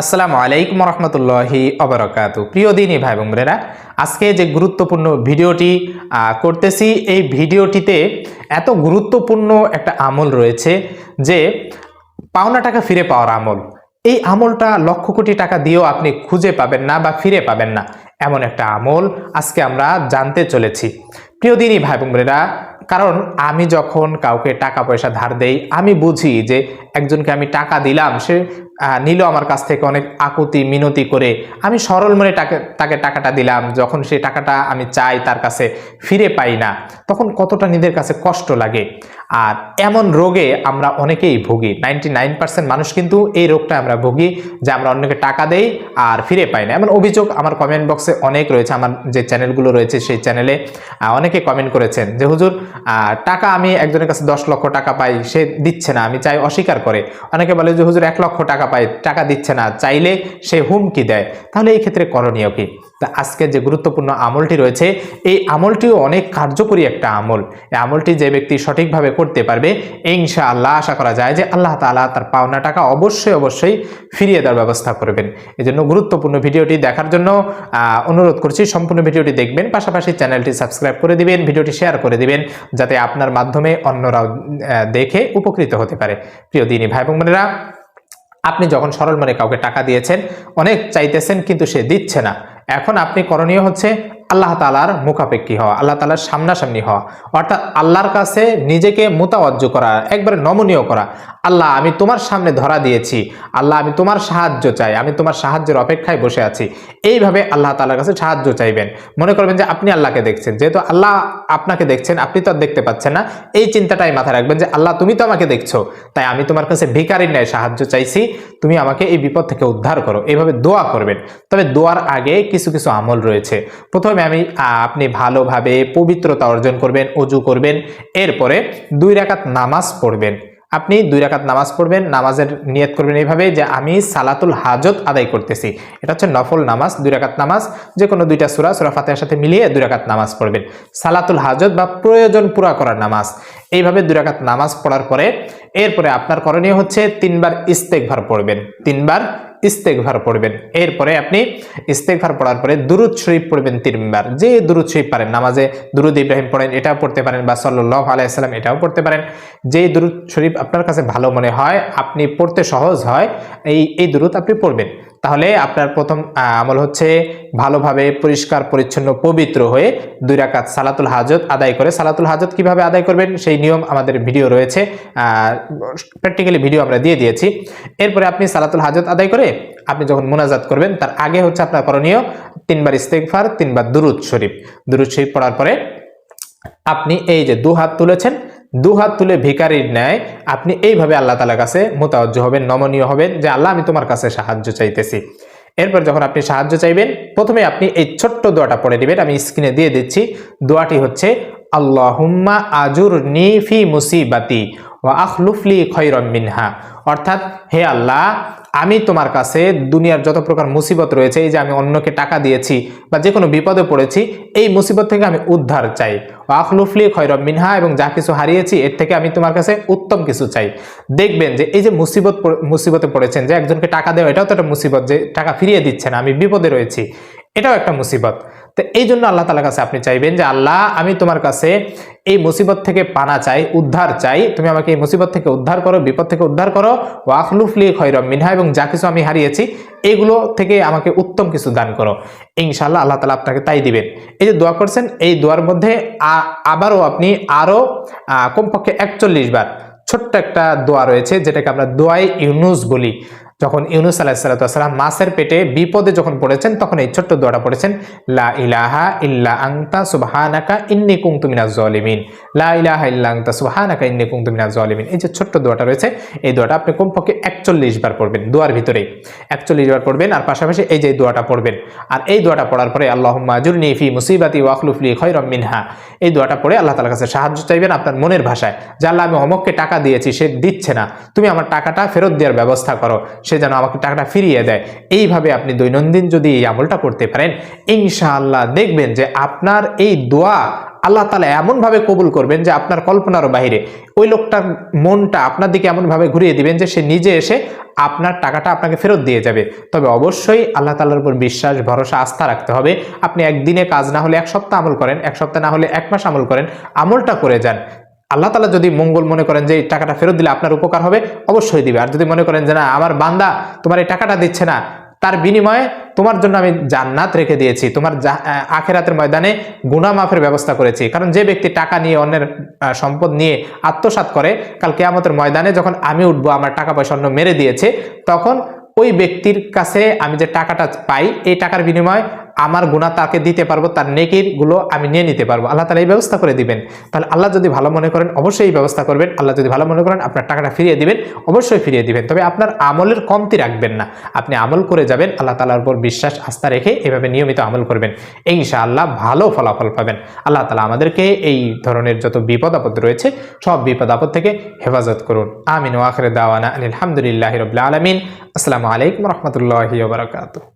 আসসালামু আলাইকুম রহমতুল্লাহি অবরকাত। প্রিয় দিনী ভাই বোনেরা আজকে যে গুরুত্বপূর্ণ ভিডিওটি করতেছি, এই ভিডিওটিতে এত গুরুত্বপূর্ণ একটা আমল রয়েছে যে পাওনা টাকা ফিরে পাওয়ার আমল। এই আমলটা লক্ষ কোটি টাকা দিয়েও আপনি খুঁজে পাবেন না বা ফিরে পাবেন না। এমন একটা আমল আজকে আমরা জানতে চলেছি। প্রিয় দিনী ভাই বোনেরা কারণ আমি যখন কাউকে টাকা পয়সা ধার দেই, আমি বুঝি যে একজনকে আমি টাকা দিলাম, সে নিল আমার কাছ থেকে অনেক আকুতি, মিনতি করে। আমি সরল মনে টাকে তাকে টাকাটা দিলাম। যখন সেই টাকাটা আমি চাই, তার কাছে ফিরে পাই না। তখন কতটা নিজের কাছে কষ্ট লাগে। আর এমন রোগে আমরা অনেকেই ভুগি। নাইনটি মানুষ কিন্তু এই রোগটা আমরা ভুগি, যে আমরা অন্যকে টাকা দেই আর ফিরে পাই না। এমন অভিযোগ আমার কমেন্ট বক্সে অনেক রয়েছে। আমার যে চ্যানেলগুলো রয়েছে, সেই চ্যানেলে অনেকে কমেন্ট করেছেন যে, হুজুর টাকা আমি একজনের কাছে দশ লক্ষ টাকা পাই, সে দিচ্ছে না। আমি চাই অস্বীকার করে। অনেকে বলে যে, হুজুর, এক লক্ষ টাকা পাই টাকা দিচ্ছে না, চাইলে সে হুমকি দেয়। তাহলে এই ক্ষেত্রে করণীয় কি? তা আজকে যে গুরুত্বপূর্ণ আমলটি রয়েছে, এই আমলটিও অনেক কার্যকরী একটা আমল। এই আমলটি যে ব্যক্তি সঠিকভাবে করতে পারবে ইনশা আল্লাহ আশা করা যায় যে আল্লাহ তাআলা তার পাওনা টাকা অবশ্যই অবশ্যই ফিরিয়ে দেওয়ার ব্যবস্থা করবেন। এই জন্য গুরুত্বপূর্ণ ভিডিওটি দেখার জন্য অনুরোধ করছি, সম্পূর্ণ ভিডিওটি দেখবেন, পাশাপাশি চ্যানেলটি সাবস্ক্রাইব করে দিবেন, ভিডিওটি শেয়ার করে দিবেন, যাতে আপনার মাধ্যমে অন্যরাও দেখে উপকৃত হতে পারে। প্রিয় দিনী ভাই বোনেরা আপনি যখন সরল মনে কাউকে টাকা দিয়েছেন, অনেক চাইতেছেন কিন্তু সে দিচ্ছে না। এখন আপনি করণীয় হচ্ছে আল্লাহ তালার মুখাপেক্ষী হওয়া, আল্লাহ তালার সামনাসামনি হওয়া। অর্থাৎ আল্লাহর কাছে নিজেকে মোতাবজ্জ করা, একবারে নমনীয় করা। আল্লাহ, আমি তোমার সামনে ধরা দিয়েছি। আল্লাহ, আমি তোমার সাহায্য চাই। আমি তোমার সাহায্যের অপেক্ষায় বসে আছি। এইভাবে আল্লাহ তালার কাছে সাহায্য চাইবেন। মনে করবেন যে আপনি আল্লাহকে দেখছেন। যেহেতু আল্লাহ আপনাকে দেখছেন, আপনি তো দেখতে পাচ্ছেন না। এই চিন্তাটাই মাথায় রাখবেন যে, আল্লাহ, তুমি তো আমাকে দেখছ। তাই আমি তোমার কাছে ভিকারির ন্যায় সাহায্য চাইছি। তুমি আমাকে এই বিপদ থেকে উদ্ধার করো। এইভাবে দোয়া করবেন। তবে দোয়ার আগে কিছু কিছু আমল রয়েছে। প্রথমে আমি আপনি ভালোভাবে পবিত্রতা অর্জন করবেন, অজু করবেন, এরপরে দুই রাকাত নামাজ পড়বেন। আপনি দুই রাকাত নামাজ পড়বেন, নামাজের নিয়ত করবেন এইভাবে যে আমি সালাতুল হাজত আদায় করতেছি। এটা হচ্ছে নফল নামাজ, দুই রাকাত নামাজ যে কোনো দুইটা সুরা সুরা ফাতেহার সাথে মিলিয়ে দুই রাকাত নামাজ পড়বেন। সালাতুল হাজত বা প্রয়োজন পুরা করার নামাজ। এইভাবে দুই রাকাত নামাজ পড়ার পরে, এরপরে আপনার করণীয় হচ্ছে তিনবার ইস্তেকভার পড়বেন। তিনবার ইস্তেকভার পড়বেন। এরপরে আপনি ইস্তেকভার পড়ার পরে দুরুদ শরীফ পড়বেন তিনবার। যে দুরুদ শরীফ পারেন, নামাজে দুরুদ ইব্রাহিম পড়েন, এটাও পড়তে পারেন বা সাল্লাহ আলাইসাল্লাম এটাও পড়তে পারেন। যে দুরুদ শরীফ আপনার কাছে ভালো মনে হয়, আপনি পড়তে সহজ হয়, এই এই দুরুদ আপনি পড়বেন। তাহলে আপনার প্রথম আমল হচ্ছে ভালোভাবে পরিষ্কার, পরিচ্ছন্ন, পবিত্র হয়ে দুই রাকাত সালাতুল হাজত আদায় করে। সালাতুল হাজত কীভাবে আদায় করবেন? সেই নিয়ম আমাদের ভিডিও রয়েছে। প্র্যাকটিক্যালি ভিডিও আমরা দিয়ে দিয়েছি। এরপরে আপনি সালাতুল হাজত আদায় করে আপনি যখন মোনাজাত করবেন, তার আগে হচ্ছে আপনার করণীয় তিনবার ইস্তেগফার, তিনবার দুরুদ শরীফ। দুরুদ শরীফ পড়ার পরে আপনি এই যে দু হাত তুলেছেন দু হাত তুলে ভিকারির ন্যায় আপনি এইভাবে আল্লাহ তালার কাছে মোতাবজ্জ হবেন, নমনীয় হবেন যে, আল্লাহ, আমি তোমার কাছে সাহায্য চাইতেছি। এরপর যখন আপনি সাহায্য চাইবেন, প্রথমে আপনি এই ছোট্ট দোয়াটা পড়ে দিবেন আমি স্ক্রিনে দিয়ে দিচ্ছি। দোয়াটি হচ্ছে, আল্লাহুম্মা আজুর নি ফি মুসিবাতি ওয়া আখলুফলি খৈরম মিনহা। অর্থাৎ, হে আল্লাহ আমি তোমার কাছে দুনিয়ার যত প্রকার মুসিবত রয়েছে, এই যে আমি অন্যকে টাকা দিয়েছি বা যে কোনো বিপদে পড়েছি, এই মুসিবত থেকে আমি উদ্ধার চাই। আখলুফলি খৈরব মিনহা এবং যা কিছু হারিয়েছি, এর থেকে আমি তোমার কাছে উত্তম কিছু চাই। দেখবেন যে এই যে মুসিবত মুসিবতে পড়েছেন, যে একজনকে টাকা দেওয়া, এটাও তো একটা মুসিবত যে টাকা ফিরিয়ে দিচ্ছে না, আমি বিপদে রয়েছি। এটাও একটা মুসিবত। তো এই জন্য আল্লাহ তালার কাছে আপনি চাইবেন যে, আল্লাহ, আমি তোমার কাছে এই মুসিবত থেকে পানা চাই, উদ্ধার চাই। তুমি আমাকে এই মুসিবত থেকে উদ্ধার করো, বিপদ থেকে উদ্ধার করো। ওয়াখলুফলি খৈরম মিনহা এবং যা কিছু আমি হারিয়েছি এগুলো থেকে আমাকে উত্তম কিছু দান করো। ইনশাল্লাহ আল্লাহ তালা আপনাকে তাই দিবেন। এই যে দোয়া করছেন, এই দোয়ার মধ্যে আবারও আপনি আরও কমপক্ষে একচল্লিশ বার ছোট্ট একটা দোয়া রয়েছে, যেটাকে আমরা দোয়াই ইউনুস বলি। যখন ইউনুস আলাহ সাল্লাম মাছের পেটে বিপদে যখন পড়েছেন, তখন এই ছোট্ট দোয়াটা পড়েছেন, লা ইলাহা ইল্লা আংতা সুবহানাকা ইন্নি কুনতু মিনাজ জালিমিন। লা ইলাহা ইল্লা আংতা সুবহানাকা ইন্নি কুনতু মিনাজ জালিমিন। এই যে ছোট্ট দোয়াটা রয়েছে, এই দোয়াটা আপনি কমপক্ষে একচল্লিশ বার পড়বেন দোয়ার ভিতরেই। একচল্লিশ বার পড়বেন আর পাশাপাশি এই যে দোয়াটা পড়বেন। আর এই দোয়াটা পড়ার পরে, আল্লাহুম্মা আজুরনি ফি মুসিবাতি ওয়াখলুফলি খৈরম মিনহা। এই দোয়াটা পড়ে আল্লাহ তালার কাছে সাহায্য চাইবেন আপনার মনের ভাষায়। যে আল্লাহ আমি অমককে টাকা দিয়েছি, সে দিচ্ছে না। তুমি আমার টাকাটা ফেরত দেওয়ার ব্যবস্থা করো। সে যেন আমাকে টাকাটা ফিরিয়ে দেয়। এইভাবে আপনি দৈনন্দিন যদি এই আমলটা করতে পারেন, ইনশাআল্লাহ দেখবেন যে আপনার এই দোয়া আল্লাহ তালা এমনভাবে কবুল করবেন যে আপনার কল্পনারও বাইরে ওই লোকটার মনটা আপনার দিকে এমনভাবে ঘুরিয়ে দিবেন যে সে নিজে এসে আপনার টাকাটা আপনাকে ফেরত দিয়ে যাবে। তবে অবশ্যই আল্লাহ তালার উপর বিশ্বাস, ভরসা, আস্থা রাখতে হবে। আপনি একদিনে কাজ না হলে এক সপ্তাহ আমল করেন, এক সপ্তাহ না হলে এক মাস আমল করেন, আমলটা করে যান। আল্লাহ তালা যদি মঙ্গল মনে করেন যে এই টাকাটা ফেরত দিলে আপনার উপকার হবে, অবশ্যই দিবে। আর যদি মনে করেন যে না, আমার বান্দা তোমার এই টাকাটা দিচ্ছে না, তার বিনিময়ে তোমার জন্য আমি জান্নাত রেখে দিয়েছি, তোমার আখেরাতের ময়দানে গুনাহ মাফের ব্যবস্থা করেছি। কারণ যে ব্যক্তি টাকা নিয়ে অন্যের সম্পদ নিয়ে আত্মসাৎ করে, কাল কেয়ামতের ময়দানে যখন আমি উঠবো, আমার টাকা পয়সা অন্য মেরে দিয়েছে, তখন ওই ব্যক্তির কাছে আমি যে টাকাটা পাই, এই টাকার বিনিময়ে আমার গুণা তাকে দিতে পারব, তার নেকিরগুলো আমি নিয়ে নিতে পারব। আল্লাহ তালা এই ব্যবস্থা করে দিবেন। তাহলে আল্লাহ যদি ভালো মনে করেন, অবশ্যই এই ব্যবস্থা করবেন। আল্লাহ যদি ভালো মনে করেন, আপনার টাকাটা ফিরিয়ে দিবেন, অবশ্যই ফিরিয়ে দিবেন। তবে আপনার আমলের কমতি রাখবেন না। আপনি আমল করে যাবেন, আল্লাহ তালার উপর বিশ্বাস, আস্থা রেখে এভাবে নিয়মিত আমল করবেন। এই ইনশাআল্লাহ ভালো ফলাফল পাবেন। আল্লাহ তালা আমাদেরকে এই ধরনের যত বিপদ আপদ রয়েছে, সব বিপদ আপদ থেকে হেফাজত করুন। আমিন। ওয়াখরে দাওয়ানা আলহামদুলিল্লাহ রবিল্লা আলমিন। আসসালামু আলাইকুম রহমতুল্লাহি বারকাতুহ।